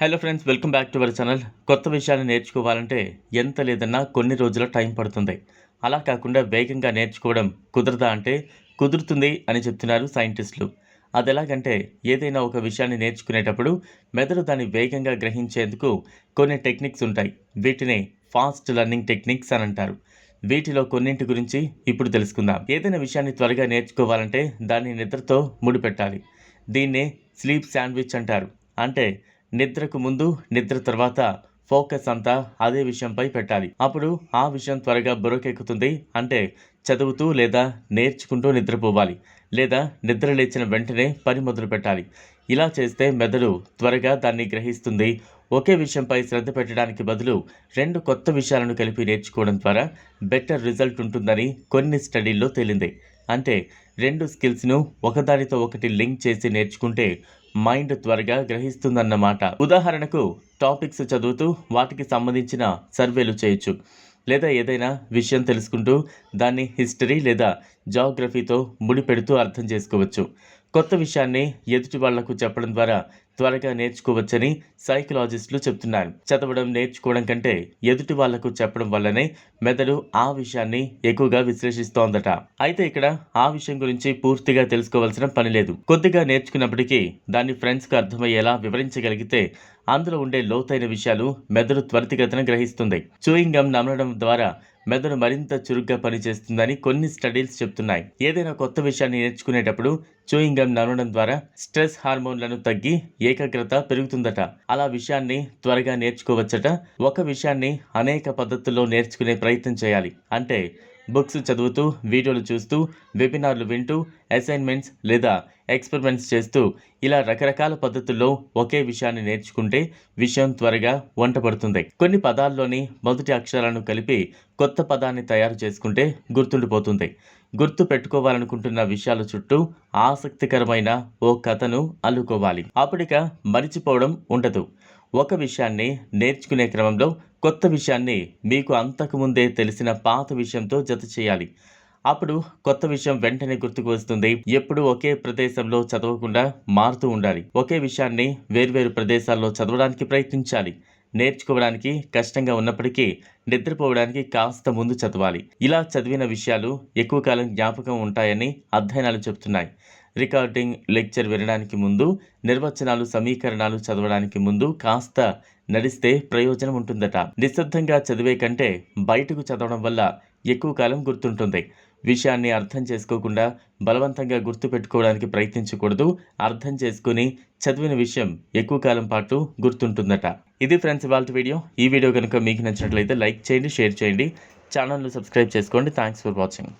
Hello friends welcome back to our channel కొత్త విషయాలు నేర్చుకోవాలంటే ఎంత లేదన్నా కొన్ని రోజుల టైం పడుతుంది. అలా కాకుండా వేగంగా నేర్చుకోవడం కుదరదా అంటే కుదురుతుంది అని చెప్తున్నారు సైంటిస్టులు. అది ఎలాగంటే ఏదైనా ఒక విషయాన్ని నేర్చుకునేటప్పుడు మెదడు దాన్ని వేగంగా గ్రహించేందుకు కొన్ని టెక్నిక్స్ ఉంటాయి. వీటిని ఫాస్ట్ లెర్నింగ్ టెక్నిక్స్ అని అంటారు. వీటిలో కొన్నింటి గురించి ఇప్పుడు తెలుసుకుందాం. ఏదైనా విషయాన్ని త్వరగా నేర్చుకోవాలంటే దాన్ని నిద్రతో ముడిపెట్టాలి. దీన్నే స్లీప్ శాండ్విచ్ అంటారు. అంటే నిద్రకు ముందు నిద్ర తర్వాత ఫోకస్ అంతా అదే విషయంపై పెట్టాలి. అప్పుడు ఆ విషయం త్వరగా బురకెక్కుతుంది అంటే చదువుతూ లేదా నేర్చుకుంటూ నిద్రపోవాలి లేదా నిద్ర లేచిన వెంటనే పని మొదలు పెట్టాలి. ఇలా చేస్తే మెదడు త్వరగా దాన్ని గ్రహిస్తుంది. ఒకే విషయంపై శ్రద్ధ పెట్టడానికి బదులు రెండు కొత్త విషయాలను కలిపి నేర్చుకోవడం ద్వారా బెటర్ రిజల్ట్ ఉంటుందని కొన్ని స్టడీల్లో తేలింది. అంటే రెండు స్కిల్స్ను ఒకదానితో ఒకటి లింక్ చేసి నేర్చుకుంటే మైండ్ త్వరగా గ్రహిస్తుందన్నమాట. ఉదాహరణకు టాపిక్స్ చదువుతూ వాటికి సంబంధించిన సర్వేలు చేయొచ్చు. లేదా ఏదైనా విషయం తెలుసుకుంటూ దాన్ని హిస్టరీ లేదా జాగ్రఫీతో ముడిపెడుతూ అర్థం చేసుకోవచ్చు. కొత్త విషయాన్ని ఎదుటి వాళ్ళకు చెప్పడం ద్వారా త్వరగా నేర్చుకోవచ్చని సైకలాజిస్టులు చెప్తున్నారు చదవడం నేర్చుకోవడం కంటే ఎదుటి వాళ్ళకు చెప్పడం వల్లనే మెదడు ఆ విషయాన్ని ఎక్కువగా విశ్లేషిస్తోందట. అయితే ఇక్కడ ఆ విషయం గురించి పూర్తిగా తెలుసుకోవాల్సిన పని లేదు. కొద్దిగా నేర్చుకున్నప్పటికీ దాన్ని ఫ్రెండ్స్కి అర్థమయ్యేలా వివరించగలిగితే అందులో ఉండే లోతైన విషయాలు మెదడు త్వరితగతిన గ్రహిస్తుంది. చూయింగ్ గమ్ నమలడం ద్వారా మెదడు మరింత చురుగ్గా పనిచేస్తుందని కొన్ని స్టడీస్ చెప్తున్నాయి. ఏదైనా కొత్త విషయాన్ని నేర్చుకునేటప్పుడు చూయింగ్ గమ్ నమలడం ద్వారా స్ట్రెస్ హార్మోన్లను తగ్గి ఏకాగ్రత పెరుగుతుందట. అలా విషయాన్ని త్వరగా నేర్చుకోవచ్చట. ఒక విషయాన్ని అనేక పద్ధతుల్లో నేర్చుకునే ప్రయత్నం చేయాలి. అంటే బుక్స్ చదువుతూ వీడియోలు చూస్తూ వెబినార్లు వింటూ అసైన్మెంట్స్ లేదా ఎక్స్పెరిమెంట్స్ చేస్తూ ఇలా రకరకాల పద్ధతుల్లో ఒకే విషయాన్ని నేర్చుకుంటే విషయం త్వరగా వంట పడుతుంది కొన్ని పదాల్లోని మొదటి అక్షరాలను కలిపి కొత్త పదాన్ని తయారు చేసుకుంటే గుర్తుండిపోతుంది. గుర్తు పెట్టుకోవాలనుకుంటున్న విషయాల చుట్టూ ఆసక్తికరమైన ఓ కథను అల్లుకోవాలి. అప్పటిక మరిచిపోవడం ఉండదు. ఒక విషయాన్ని నేర్చుకునే క్రమంలో కొత్త విషయాన్ని మీకు అంతకుముందే తెలిసిన పాత విషయంతో జత చేయాలి. అప్పుడు కొత్త విషయం వెంటనే గుర్తుకు వస్తుంది. ఎప్పుడు ఒకే ప్రదేశంలో చదవకుండా మారుతూ ఉండాలి. ఒకే విషయాన్ని వేర్వేరు ప్రదేశాల్లో చదవడానికి ప్రయత్నించాలి. నేర్చుకోవడానికి కష్టంగా ఉన్నప్పటికీ నిద్రపోవడానికి కాస్త ముందు చదవాలి. ఇలా చదివిన విషయాలు ఎక్కువ కాలం జ్ఞాపకం ఉంటాయని అధ్యయనాలు చెబుతున్నాయి. రికార్డింగ్ లెక్చర్ వినడానికి ముందు నిర్వచనాలు సమీకరణాలు చదవడానికి ముందు కాస్త నడిస్తే ప్రయోజనం ఉంటుందట. నిశ్శబ్దంగా చదివే కంటే బయటకు చదవడం వల్ల ఎక్కువ కాలం గుర్తుంటుంది. విషయాన్ని అర్థం చేసుకోకుండా బలవంతంగా గుర్తు పెట్టుకోవడానికి ప్రయత్నించకూడదు. అర్థం చేసుకుని చదివిన విషయం ఎక్కువ కాలం పాటు గుర్తుంటుందట. ఇది ఫ్రెండ్స్ ఇవాళ వీడియో. ఈ వీడియో కనుక మీకు నచ్చినట్లయితే లైక్ చేయండి షేర్ చేయండి. ఛానల్ను సబ్స్క్రైబ్ చేసుకోండి. Thanks for watching.